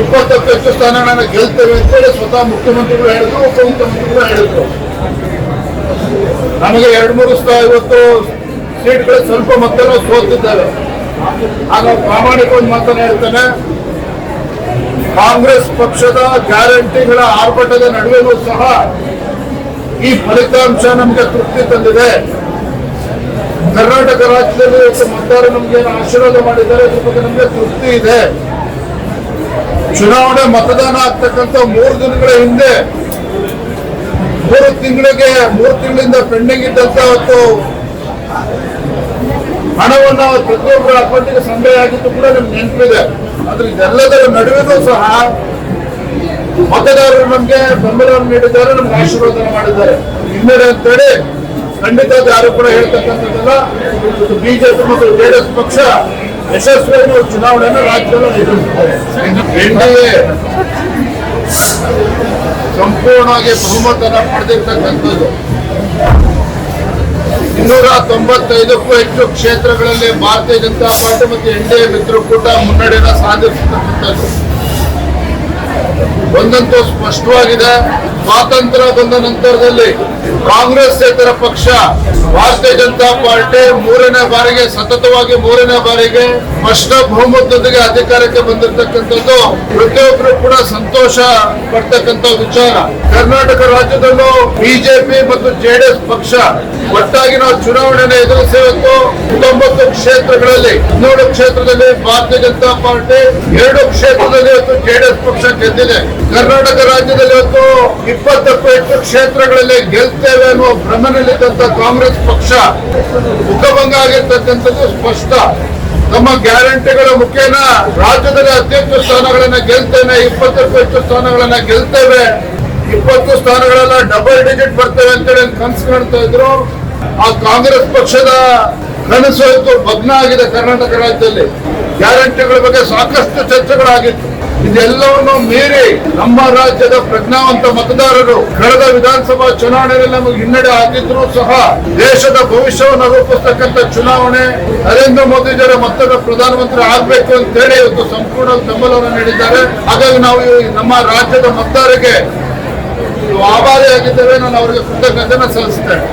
ಇಪ್ಪತ್ತಕ್ಕೂ ಹೆಚ್ಚು ಸ್ಥಾನಗಳನ್ನು ಗೆಲ್ತೇವೆ ಅಂತೇಳಿ ಸ್ವತಃ ಮುಖ್ಯಮಂತ್ರಿಗಳು ಹೇಳಿದ್ರು, ಉಪಮುಖ್ಯಮಂತ್ರಿಗಳು ಹೇಳಿದ್ರು. ನಮಗೆ ಎರಡು ಮೂರು ಇವತ್ತು ಸೀಟ್ಗಳು ಸ್ವಲ್ಪ ಮತ್ತೆ ಸೋತಿದ್ದಾರೆ ಆಗ ಪ್ರಾಮಾಣಿಕವಾಗಿ ಮಾತನ್ನ ಹೇಳ್ತೇನೆ. ಕಾಂಗ್ರೆಸ್ ಪಕ್ಷದ ಗ್ಯಾರಂಟಿಗಳ ಆರ್ಭಟದ ನಡುವೆಯೂ ಸಹ ಈ ಫಲಿತಾಂಶ ನಮಗೆ ತೃಪ್ತಿ ತಂದಿದೆ. ಕರ್ನಾಟಕ ರಾಜ್ಯದಲ್ಲಿ ಇವತ್ತು ಮತದಾರರು ನಮ್ಗೆ ಏನು ಆಶೀರ್ವಾದ ಮಾಡಿದ್ದಾರೆ ಇದ್ರ ಬಗ್ಗೆ ನಮಗೆ ತೃಪ್ತಿ ಇದೆ. ಚುನಾವಣೆ ಮತದಾನ ಆಗ್ತಕ್ಕಂಥ ಮೂರು ದಿನಗಳ ಹಿಂದೆ, ಮೂರು ತಿಂಗಳಿಗೆ, ಮೂರು ತಿಂಗಳಿಂದ ಪೆಂಡಿಂಗ್ ಇದ್ದಂತ ಅವತ್ತು ಹಣವನ್ನು ಪ್ರತಿಯೊಬ್ಬರ ಅಕೌಂಟಿಗೆ ಸಂಗ್ರಹ ಆಗಿದ್ದು ಕೂಡ ನಮ್ಗೆ ನೆನಪಿದೆ. ಆದ್ರೆ ಇದೆಲ್ಲದರ ನಡುವೆನೂ ಸಹ ಮತದಾರರು ನಮ್ಗೆ ಬೆಂಬಲವನ್ನು ನೀಡಿದ್ದಾರೆ, ನಮ್ಗೆ ಆಶೀರ್ವಾದ ಮಾಡಿದ್ದಾರೆ. ಹಿನ್ನಡೆ ಅಂತೇಳಿ, ಖಂಡಿತ ಯಾರು ಕೂಡ ಹೇಳ್ತಕ್ಕಂಥದ್ದಲ್ಲ. ಬಿಜೆಪಿ ಮತ್ತು ಜೆಡಿಎಸ್ ಪಕ್ಷ ಯಶಸ್ವಿಯಾಗಿ ಚುನಾವಣೆಯನ್ನು ರಾಜ್ಯದಲ್ಲಿ ಎನ್ಡಿಎ ಸಂಪೂರ್ಣವಾಗಿ ಬಹುಮತನ ಪಡೆದಿರ್ತಕ್ಕಂಥದ್ದು. ಇನ್ನೂರ ತೊಂಬತ್ತೈದಕ್ಕೂ ಹೆಚ್ಚು ಕ್ಷೇತ್ರಗಳಲ್ಲಿ ಭಾರತೀಯ ಜನತಾ ಪಾರ್ಟಿ ಮತ್ತು ಎನ್ ಡಿ ಎ ಮಿತ್ರಕೂಟ ಮುನ್ನಡೆಯನ್ನು ಸಾಧಿಸತಕ್ಕಂಥದ್ದು ಒಂದಂತೂ ಸ್ಪಷ್ಟವಾಗಿದೆ. ಸ್ವಾತಂತ್ರ್ಯ ಬಂದ ನಂತರದಲ್ಲಿ ಕಾಂಗ್ರೆಸ್ ಇತರ ಪಕ್ಷ, ಭಾರತೀಯ ಜನತಾ ಪಾರ್ಟಿ ಮೂರನೇ ಬಾರಿಗೆ, ಸತತವಾಗಿ ಮೂರನೇ ಬಾರಿಗೆ ಸ್ಪಷ್ಟ ಬಹುಮತದೊಂದಿಗೆ ಅಧಿಕಾರಕ್ಕೆ ಬಂದಿರತಕ್ಕಂಥದ್ದು ಪ್ರತಿಯೊಬ್ಬರು ಕೂಡ ಸಂತೋಷ ಪಡ್ತಕ್ಕಂಥ ವಿಚಾರ. ಕರ್ನಾಟಕ ರಾಜ್ಯದಲ್ಲೂ ಬಿಜೆಪಿ ಮತ್ತು ಜೆಡಿಎಸ್ ಪಕ್ಷ ಒಟ್ಟಾಗಿ ನಾವು ಚುನಾವಣೆಯನ್ನು ಎದುರಿಸಿವತ್ತು ಹತ್ತೊಂಬತ್ತು ಕ್ಷೇತ್ರಗಳಲ್ಲಿ ಹದಿನೇಳು ಕ್ಷೇತ್ರದಲ್ಲಿ ಭಾರತೀಯ ಜನತಾ ಪಾರ್ಟಿ, ಎರಡು ಕ್ಷೇತ್ರದಲ್ಲಿ ಇವತ್ತು ಜೆಡಿಎಸ್ ಪಕ್ಷ ಗೆದ್ದಿದೆ. ಕರ್ನಾಟಕ ರಾಜ್ಯದಲ್ಲಿ ಇವತ್ತು ಇಪ್ಪತ್ತಕ್ಕೂ ಹೆಚ್ಚು ಕ್ಷೇತ್ರಗಳಲ್ಲಿ ಗೆಲ್ತೇವೆ ಅನ್ನುವ ಭ್ರಮನಲ್ಲಿದ್ದಂತ ಕಾಂಗ್ರೆಸ್ ಪಕ್ಷ ಮುಖಭಂಗ ಆಗಿರ್ತಕ್ಕಂಥದ್ದು ಸ್ಪಷ್ಟ. ನಮ್ಮ ಗ್ಯಾರಂಟಿಗಳ ಮುಖೇನ ರಾಜ್ಯದಲ್ಲಿ ಅತಿ ಹೆಚ್ಚು ಸ್ಥಾನಗಳನ್ನ ಗೆಲ್ತೇನೆ ಇಪ್ಪತ್ತಕ್ಕೂ ಹೆಚ್ಚು ಸ್ಥಾನಗಳನ್ನ ಗೆಲ್ತೇವೆ. ಇಪ್ಪತ್ತು ಸ್ಥಾನಗಳೆಲ್ಲ ಡಬಲ್ ಡಿಜಿಟ್ ಬರ್ತೇವೆ ಅಂತೇಳಿ ಕನಸು ಕಾಣ್ತಾ ಇದ್ರು. ಆ ಕಾಂಗ್ರೆಸ್ ಪಕ್ಷದ ಕನಸು ಭಗ್ನ ಆಗಿದೆ ಕರ್ನಾಟಕ ರಾಜ್ಯದಲ್ಲಿ. ಗ್ಯಾರಂಟಿಗಳ ಬಗ್ಗೆ ಸಾಕಷ್ಟು ಚರ್ಚೆಗಳಾಗಿತ್ತು. ಇದೆಲ್ಲವನ್ನು ಮೀರಿ ನಮ್ಮ ರಾಜ್ಯದ ಪ್ರಜ್ಞಾವಂತ ಮತದಾರರು ಕಳೆದ ವಿಧಾನಸಭಾ ಚುನಾವಣೆಯಲ್ಲಿ ನಮಗೆ ಹಿನ್ನಡೆ ಆಗಿದ್ರು ಸಹ ದೇಶದ ಭವಿಷ್ಯವನ್ನು ರೂಪಿಸತಕ್ಕಂತ ಚುನಾವಣೆ ನರೇಂದ್ರ ಮೋದಿಜಿಯವರ ಮತ್ತೊಬ್ಬ ಪ್ರಧಾನಮಂತ್ರಿ ಆಗ್ಬೇಕು ಅಂತ ಹೇಳಿ ಇವತ್ತು ಸಂಪೂರ್ಣ ಬೆಂಬಲವನ್ನು ನೀಡಿದ್ದಾರೆ. ಹಾಗಾಗಿ ನಾವು ನಮ್ಮ ರಾಜ್ಯದ ಮತದಾರರಿಗೆ ಆಭಾರಿಯಾಗಿದ್ದೇವೆ ನಾನು ಅವರಿಗೆ ಕೃತಜ್ಞತೆಯನ್ನು ಸಲ್ಲಿಸ್ತೇನೆ